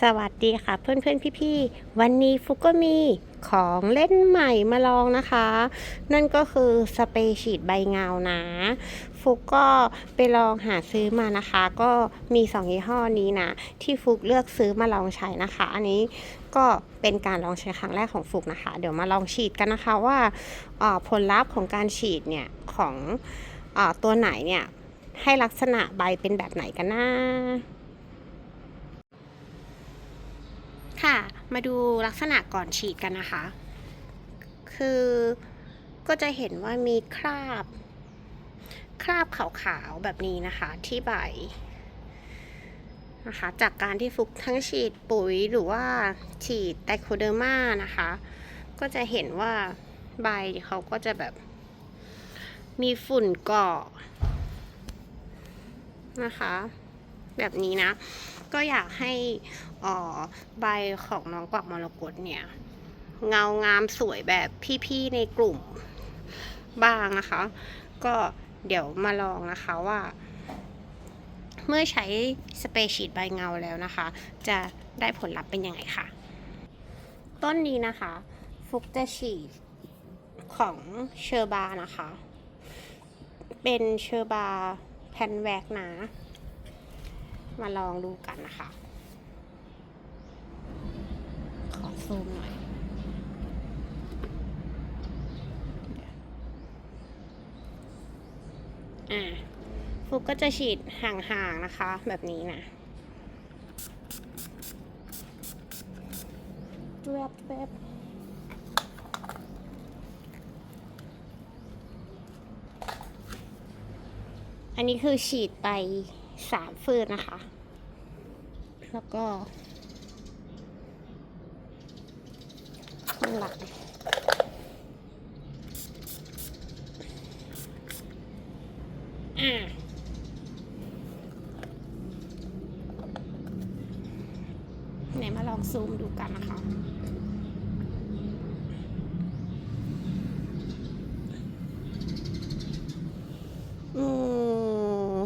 สวัสดีค่ะเพื่อนเพื่อนพี่พี่ๆวันนี้ฟุกก็มีของเล่นใหม่มาลองนะคะ นั่นก็คือสเปรย์ฉีดใบเงานะฟุกก็ไปลองหาซื้อมานะคะ ก็มีสองยี่ห้อนี้นะที่ฟุกเลือกซื้อมาลองใช้นะคะ อันนี้ก็เป็นการลองใช้ครั้งแรกของฟุกนะคะ เดี๋ยวมาลองฉีดกันนะคะว่าออผลลัพธ์ของการฉีดเนี่ยของออตัวไหนเนี่ยให้ลักษณะใบเป็นแบบไหนกันนะ ค่ะ มาดูลักษณะก่อนฉีดกันนะคะ คือก็จะเห็นว่ามีคราบ คราบขาวๆ แบบนี้นะคะที่ใบนะคะจากการที่ฟุกทั้งฉีดปุ๋ยหรือว่าฉีดไตโคเดอร์มานะคะ ก็จะเห็นว่าใบเขาก็จะแบบมีฝุ่นเกาะนะคะ แบบนี้นะ ก็อยากให้อ่อใบของน้องกวักมรกตเนี่ย เงางามสวยแบบพี่ๆในกลุ่มบ้างนะคะ ก็เดี๋ยวมาลองนะคะว่า เมื่อใช้สเปรย์ฉีดใบเงาแล้วนะคะ จะได้ผลลัพธ์เป็นยังไงค่ะ ต้นนี้นะคะ ฟุกจะฉีดของเชอร์บานะคะ เป็นเชอร์บาแผ่นแวกนะ มาลองดูกันนะคะ ขอซูมหน่อย อ่าฟุกก็จะฉีดห่างๆนะคะ แบบนี้นะแวบแวบอันนี้คือฉีดไป สามฟืนนะคะ แล้วก็ข้างหลังอ่าไหนมาลองซูมดูกันนะคะ อืม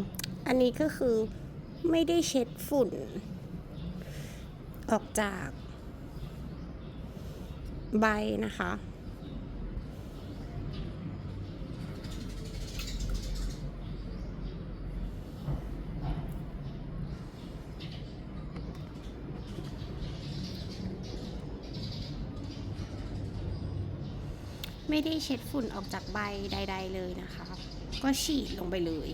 อันนี้ ก็คือไม่ได้เช็ดฝุ่น ออกจากใบนะคะ ไม่ได้เช็ดฝุ่นออกจากใบใด ๆ เลยนะคะ ก็ฉีดลงไปเลย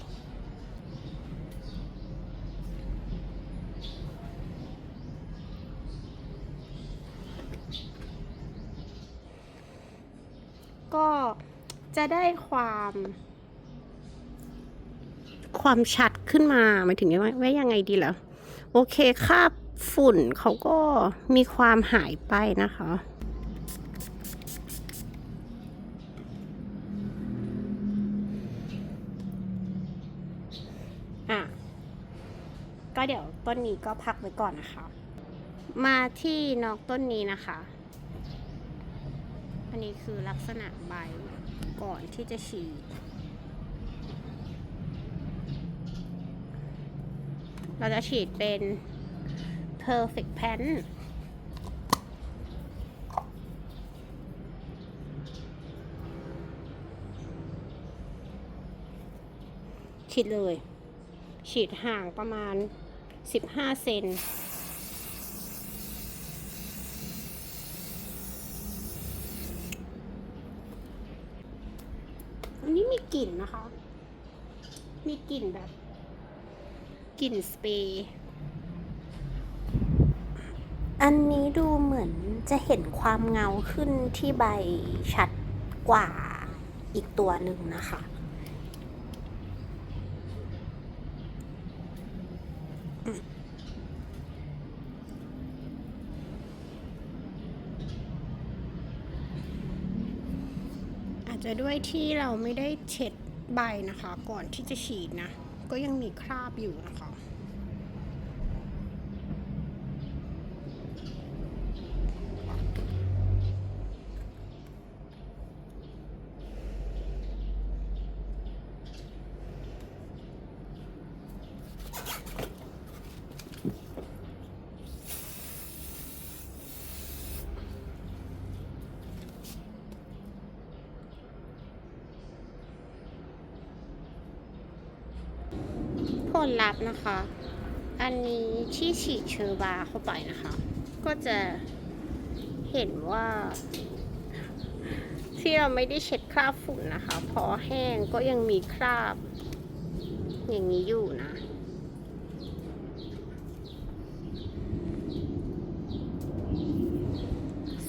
ก็จะได้ความความชัดขึ้นมาหมายถึงว่าว่ายังไงดีเหรอโอเคคราบฝุ่นเขาก็มีความหายไปนะคะ อะ ก็เดี๋ยวต้นนี้ก็พักไว้ก่อนนะคะ มาที่นอกต้นนี้นะคะ อันนี้คือลักษณะใบก่อนที่จะฉีด เราจะฉีดเป็น perfect pan ฉีดเลย ฉีดห่างประมาณ 15 เซน อันนี้มีกลิ่นนะคะ มีกลิ่นแบบกลิ่นสเปรย์ อันนี้ดูเหมือนจะเห็นความเงาขึ้นที่ใบชัดกว่าอีกตัวหนึ่งนะคะอา จจะด้วยที่เราไม่ได้เช็ดใบนะคะ ก่อนที่จะฉีดนะ ก็ยังมีคราบอยู่นะคะ อ ผลลัพธ์นะคะ อันนี้ที่ฉีดเชอร์บาเข้าไปนะคะ ก็จะเห็นว่า ที่เราไม่ได้เช็ดคราบฝุ่นนะคะ พอแห้งก็ยังมีคราบ อย่างนี้อยู่นะ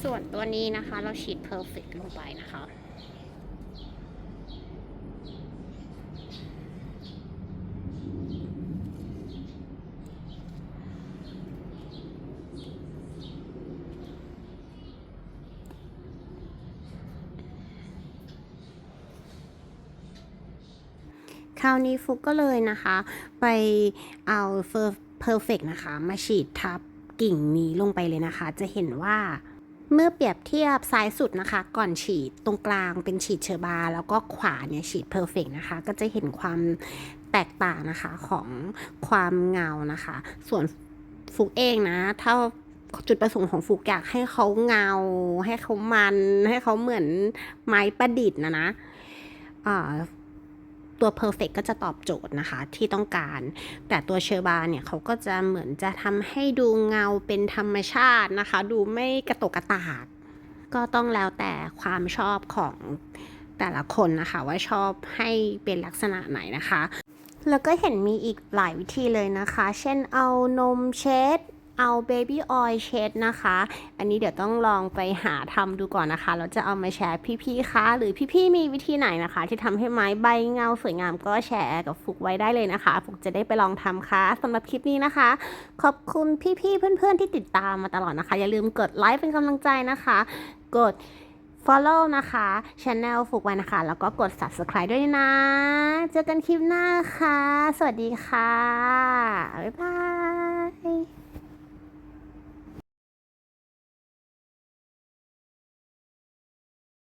ส่วนตัวนี้นะคะ เราฉีด Perfect ลงไปนะคะ คราวนี้ฟุกก็เลยนะคะ ไปเอา Perfect นะคะ มาฉีดทับกิ่งนี้ลงไปเลยนะคะ จะเห็นว่าเมื่อเปรียบเทียบซ้ายสุดนะคะ ก่อนฉีดตรงกลางเป็นฉีดเชอร์บา แล้วก็ขวาเนี่ยฉีด Perfect นะคะ ก็จะเห็นความแตกต่างนะคะของความเงานะคะ ส่วนฟุกเองนะ ถ้าจุดประสงค์ของฟุกอยากให้เขาเงา ให้เขามัน ให้เขาเหมือนไม้ประดิษฐ์นะนะอ่า ตัว perfect ก็จะตอบโจทย์นะคะที่ต้องการ แต่ตัวเชอร์บาเนี่ยเขาก็จะเหมือนจะทำให้ดูเงาเป็นธรรมชาตินะคะ ดูไม่กระตกกระตาก ก็ต้องแล้วแต่ความชอบของแต่ละคนนะคะว่าชอบให้เป็นลักษณะไหนนะคะ แล้วก็เห็นมีอีกหลายวิธีเลยนะคะ เช่นเอานมเช็ด เอาเบบี้ออยล์เช็ดนะคะ อันนี้เดี๋ยวต้องลองไปหาทำดูก่อนนะคะแล้วจะเอามาแชร์พี่ๆคะหรือพี่ๆมีวิธีไหนนะคะ ที่ทำให้ไม้ใบเงาสวยงามก็แชร์กับฟุกไว้ได้เลยนะคะฟุกจะได้ไปลองทำค่ะสำหรับคลิปนี้นะคะ ขอบคุณพี่ๆเพื่อนๆที่ติดตามมาตลอดนะคะ อย่าลืมกดไลค์เป็นกำลังใจนะคะ กด follow นะคะช anel ฟุกไว้นะคะ แล้วก็กด subscribe ด้วยนะ เจอกันคลิปหน้าค่ะ สวัสดีค่ะ บ๊ายบาย